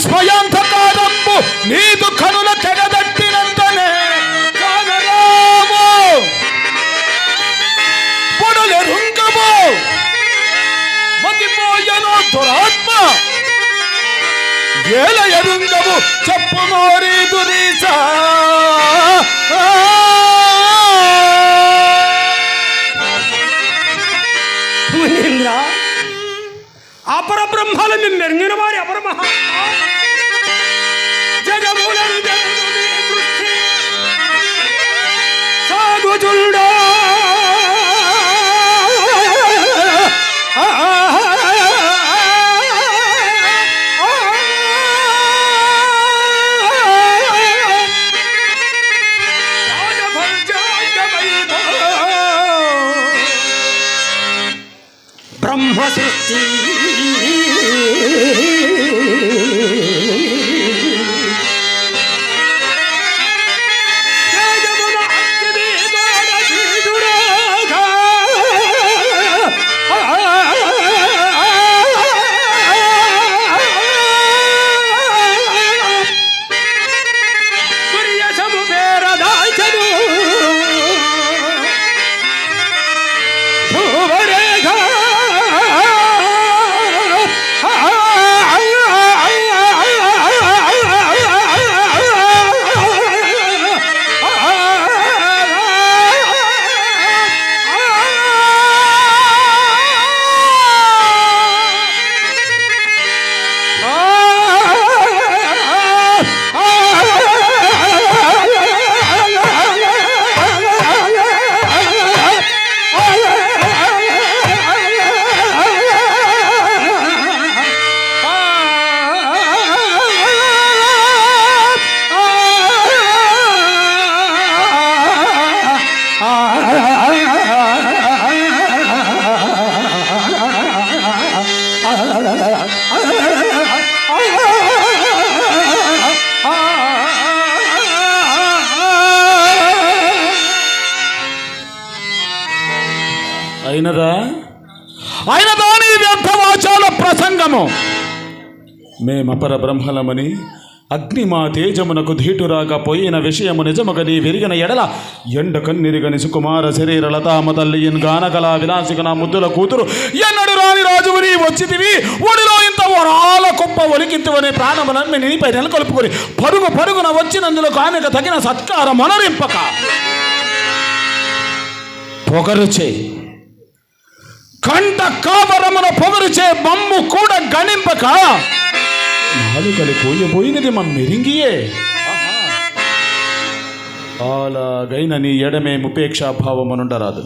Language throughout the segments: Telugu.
స్వయంతకారంబు నీదు కనుల తెగదట్టినంతనే కాగరాము పొడలెరుంగము మతిపోయను దురాత్మ. ఏల ఎరుంగము చెప్పు మోరి దురీసా మునీంద్ర అపర బ్రహ్మలు నిన్నెరిగిన వారి అపర అయినదా? అయినదా నీ వ్యర్థవాచాల ప్రసంగము. మేమపర బ్రహ్మలమని అగ్ని మా తేజమునకు ధీటురాగా పోయిన విషయము నిజముగా నీ విరిగిన ఎడల ఎండ కన్నిరిగని సుకుమార శరీర లతామ తల్లియన్ గానకళ విలాసిక నా ముద్దుల కూతురు ఎన్నడు రాని రాజువు నీ వచ్చితివి ఒడిలో ఇంత వరాల కుప్ప ఒలికింతువనే ప్రాణములన్నీ నీపై నెలకొల్పుకొని పరుగు పరుగున వచ్చినందులకు ఆమెకు తగిన సత్కారం మనరింపక పొగరుచే కంట కావరమున పొగరుచే మమ్ము కూడా గణింపక. నాలుకలు కోయబోయినది మా మెరింగియే. అలాగైన నీ ఎడమే ముపేక్షాభావమునుండరాదు.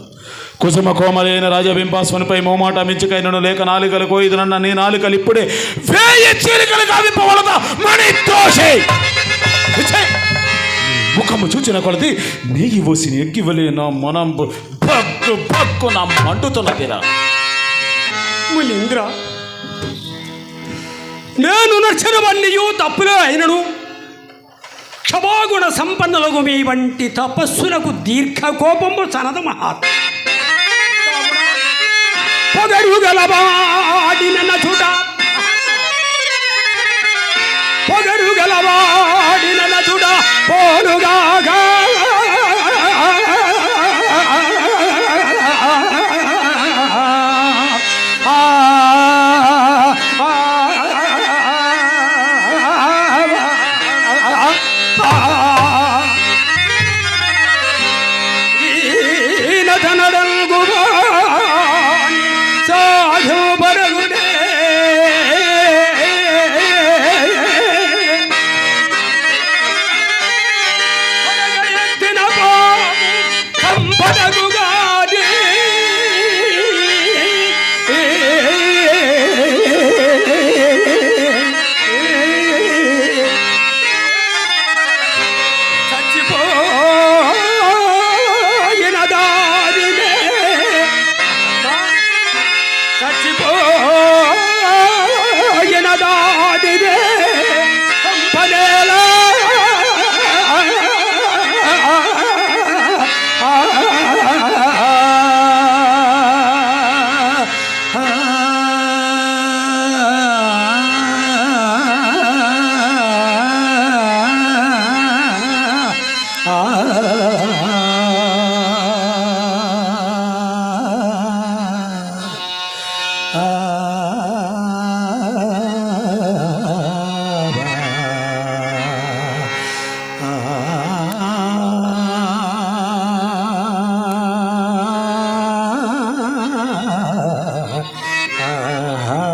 కుసుమ కోమలైన రాజబింబాస్వనిపై మోమాట మించుకైనను లేక నాలుకలు కోయిదునన్న నీ నాలుకలు ఇప్పుడే వేయి చీలికలు కావింపవలత మణి దోషే ముఖము చూచిన కొలది నెయ్యి పోసి ఎక్కివలే నా మనం భక్కు భక్కు నా మండుతున్న తీరా మునీంద్ర నేను నచ్చనవన్నీయు తప్పులే అయినను. క్షమాగుణ సంపన్నులకు మీ వంటి తపస్సులకు దీర్ఘ కోపము సనద మహాత్. పొగరు గలవాడిన నచుట పొగరు గలవాడిన నచుట పోలుగాగా ah, ah.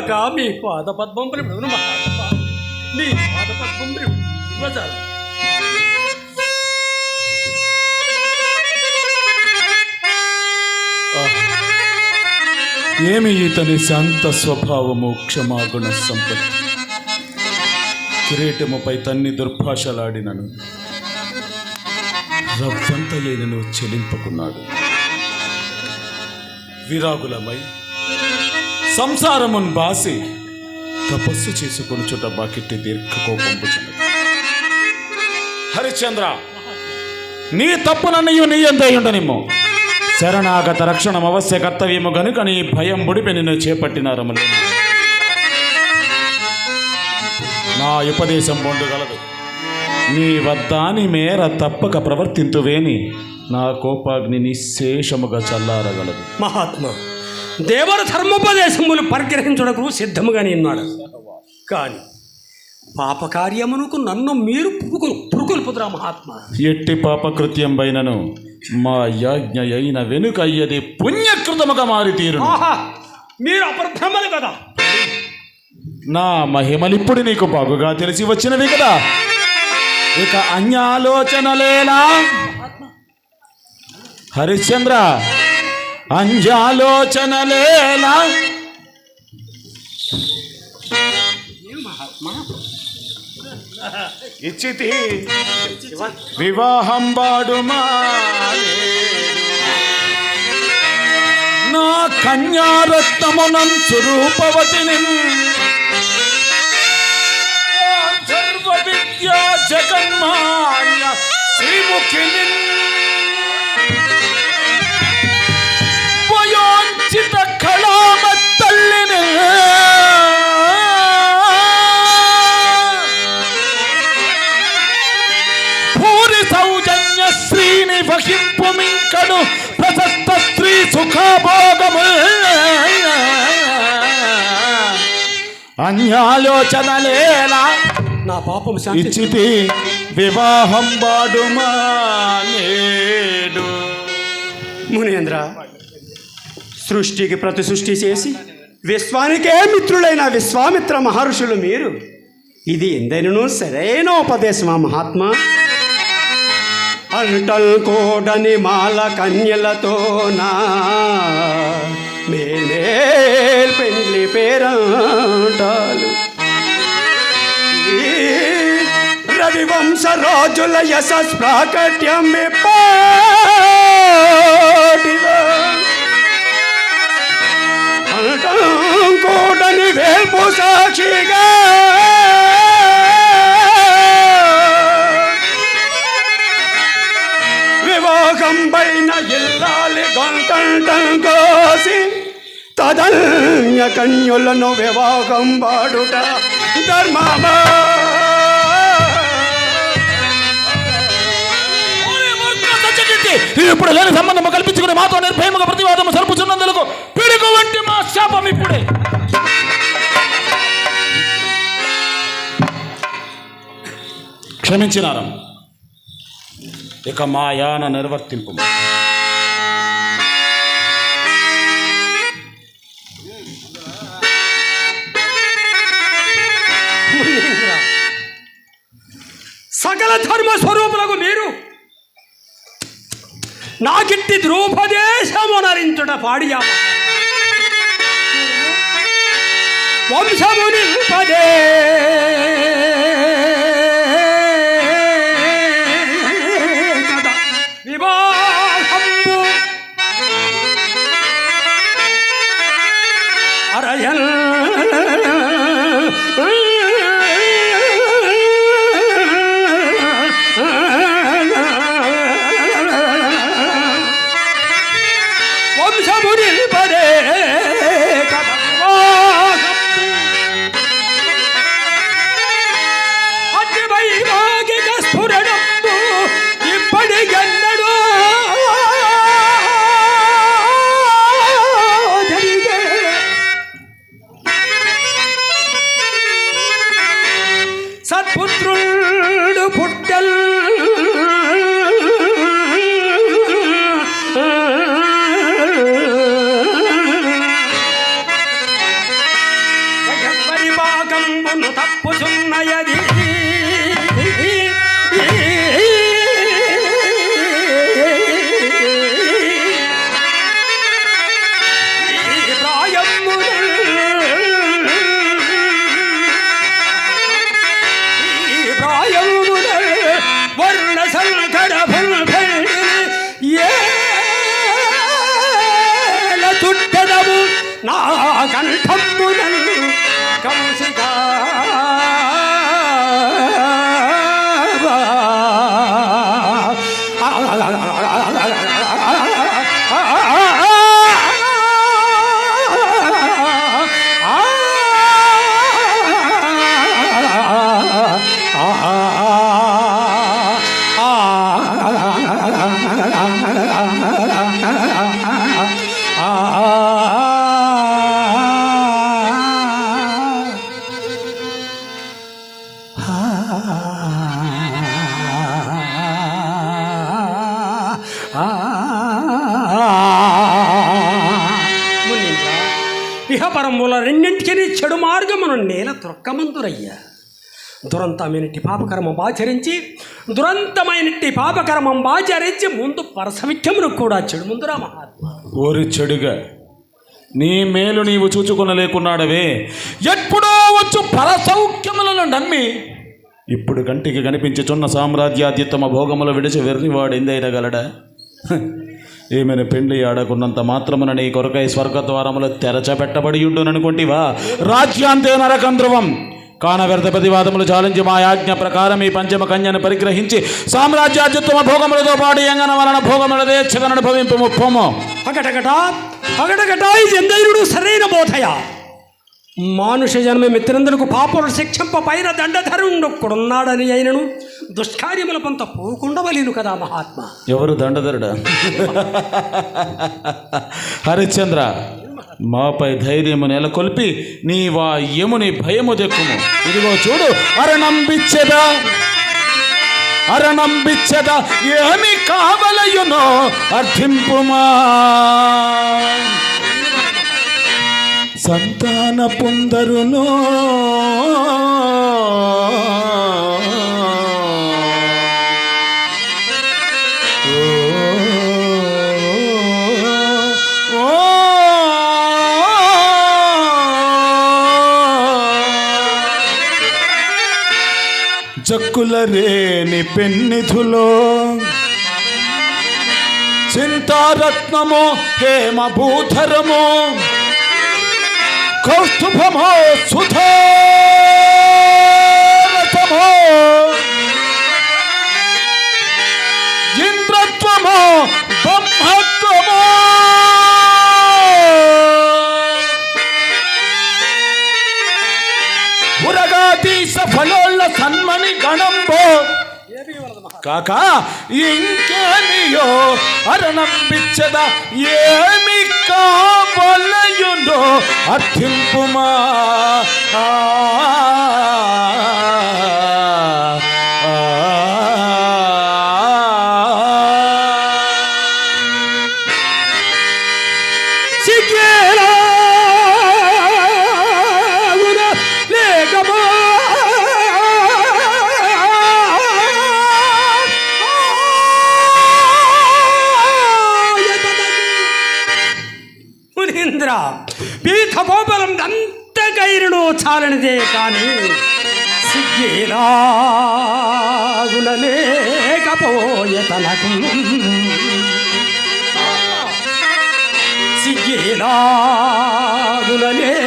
చేపట్టిన మీ పాద పద్మంపులు మీ పాద పద్మంపులు ఇవ్వచాలి ఏమి ఇతని శాంత స్వభావము క్షమాగుణ సంపత్తి కిరీటముపై తన్ని దుర్భాషలాడినను. రవ్వంతయైనను చెలింపుకున్నాడు. విరాగులమై సంసారమున్ బాసి తపస్సు చేసుకొని చుట బాకెట్టి దీర్ఘకోపంపు హరిశ్చంద్ర నీ తప్పునన్నయు నీ ఎంతయుండనిమ్ము శరణాగత రక్షణం అవశ్య కర్తవ్యము గనుక నీ భయం బుడిపి నిన్ను చేపట్టినారములు. నా ఉపదేశం పొందగలదు నీ వద్దాని మేర తప్పక ప్రవర్తింతువేని నా కోపాగ్ని నిశేషముగా చల్లారగలదు. మహాత్మా దేవర ధర్మోపదేశములు పరిగ్రహించుటకు సిద్ధముగా ఉన్నాడు కానీ పాపకార్యమునకు నన్ను మీరు పురుకులు పురుకొల్పుదురా మహాత్మా. ఎట్టి పాపకృత్యం పైనను మా యాజ్ఞ అయిన వెనుక అయ్యది పుణ్యకృతముగా మారి ఆహా మీరు అపరభ్రమలు కదా. నా మహిమలిప్పుడు నీకు బాగుగా తెలిసి వచ్చినవి కదా. ఇక అన్యాలోచనలేలా హరిశ్చంద్ర అంజాలోచనలేలా ఇచ్చితి వివాహం బాడుమా? నా కన్యారత్నమునంచు రూపవతిని సర్వ విద్యా జగన్మాన్య శ్రీముఖిని సుఖభోగము. అన్యాలోచనలేలా నా పాపం ఇచ్చితి వివాహం బాడుమా నేడు. మునేంద్ర సృష్టికి ప్రతి సృష్టి చేసి విశ్వానికే మిత్రులైన విశ్వామిత్ర మహర్షులు మీరు. ఇది ఎందైనను సరైన ఉపదేశమా మహాత్మా? అల్టల్ కోడని మాల కన్యలతో నా మేనేల్ పెండ్లి పేరంటాలు రవివంశ రాజుల యశస్ ప్రాకట్యం కోడని వేల్పు సాక్షిగా కోసి తదన్య కన్యులను వివాహం పాడుట ధర్మమా? ఇప్పుడు లేని సంబంధము కల్పించుకుని మాతో నిర్భయముగా ప్రతివాదము సరుపుచున్నందుకు పిడుగు వంటి మా శాపం ఇప్పుడే. క్షమించినారం. ఇక మాయాన నిర్వర్తింపు సకల ధర్మ స్వరూపులకు మీరు నాకిట్టి ద్రూపదేశమునరించుట పాడియామ. వంశము ఇహపరముల రెండింటికి చెడు మార్గమును నేల త్రొక్కమందురయ్యా దురంతమైనట్టి పాపకర్మం ఆచరించి దురంతమైనట్టి పాపకర్మం ఆచరించి ముందు పరసవిఖ్యమును కూడా చెడు ముందురా మహాత్మ. ఓరి చెడుగా నీ మేలు నీవు చూచుకొనలేకున్నాడవే. ఎప్పుడో వచ్చు పరసౌఖ్యములను నమ్మి ఇప్పుడు కంటికి కనిపించుచున్న సామ్రాజ్యాద్యుత్తమ భోగములు విడిచి వెర్రివాడు ఎందైనగలడా? ఈమెను పెండ్లి ఆడకున్నంత మాత్రమున నీ కొరకై స్వర్గద్వారములు తెరచబెట్టబడి ఉండుననుకుంటివా రాజ్యాంతే నరకం ధ్రువం కాన వ్యర్థ ప్రతివాదములు చాలించి మా యాజ్ఞ ప్రకారం ఈ పంచమ కన్యను పరిగ్రహించి సామ్రాజ్యాద్యుత్తమ భోగములతో పాటు ఎంగన వలన భోగముల దేచ్చగను అనుభవింపు ముప్పము. అగటగట అగటగట సరైన బోధయ. మానుష జన్మ మిత్రందరకు పాపలు శిక్షంప పైన దండధరుండొక్కడున్నాడని అయినను. దుష్కార్యముల పంత పోకుండవలేను కదా మహాత్మ. ఎవరు దండధరుడా? హరిశ్చంద్ర మాపై ధైర్యము నెలకొల్పి నీ వా యముని భయము దెక్కుము. ఇదిగో చూడు అరణంబిచ్చదా అరణంబిచ్చదా ఏమి కావలయునో అర్థింపుమా. సంతాన పొందరునో రేని పెన్నిధులో. చింతారత్నము హేమభూధరము కౌస్తుభమో సుధారథమో కాక ఇంకేమియో అరణంపించద ఏమి కావలయుండో అర్థింపుమా. తపోబలం అంత గైరును చాలనిదే కానీ సిగ్గిరాగులలేకపోయే తనకు.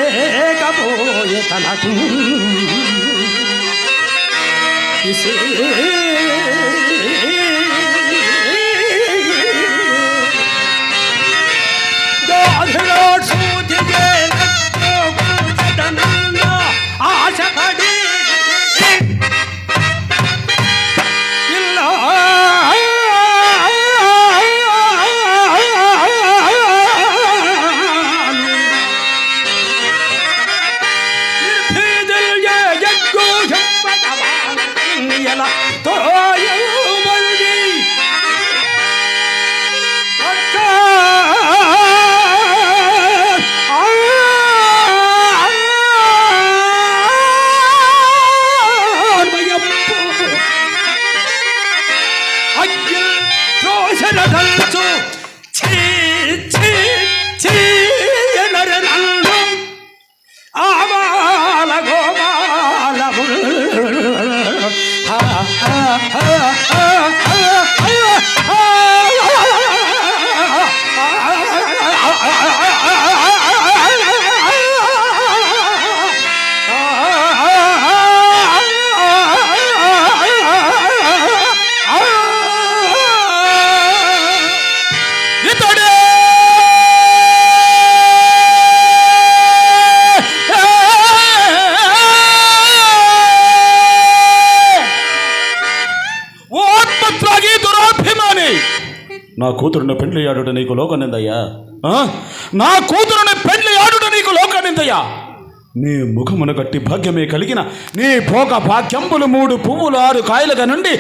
సిగ్గేలాగులలేకపోయే తనకు. ఇసే నా కూతురుని పెండ్లి ఆడుట నీకు లోకనిందయ్యా ఆ? నా కూతురుని పెండ్లి ఆడుట నీకు లోకనిందయ్యా నీ ముఖమున కట్టి భాగ్యమే కలిగిన నీ భోగ భాగ్యంబులు మూడు పువ్వులు ఆరు కాయలుగా నుండి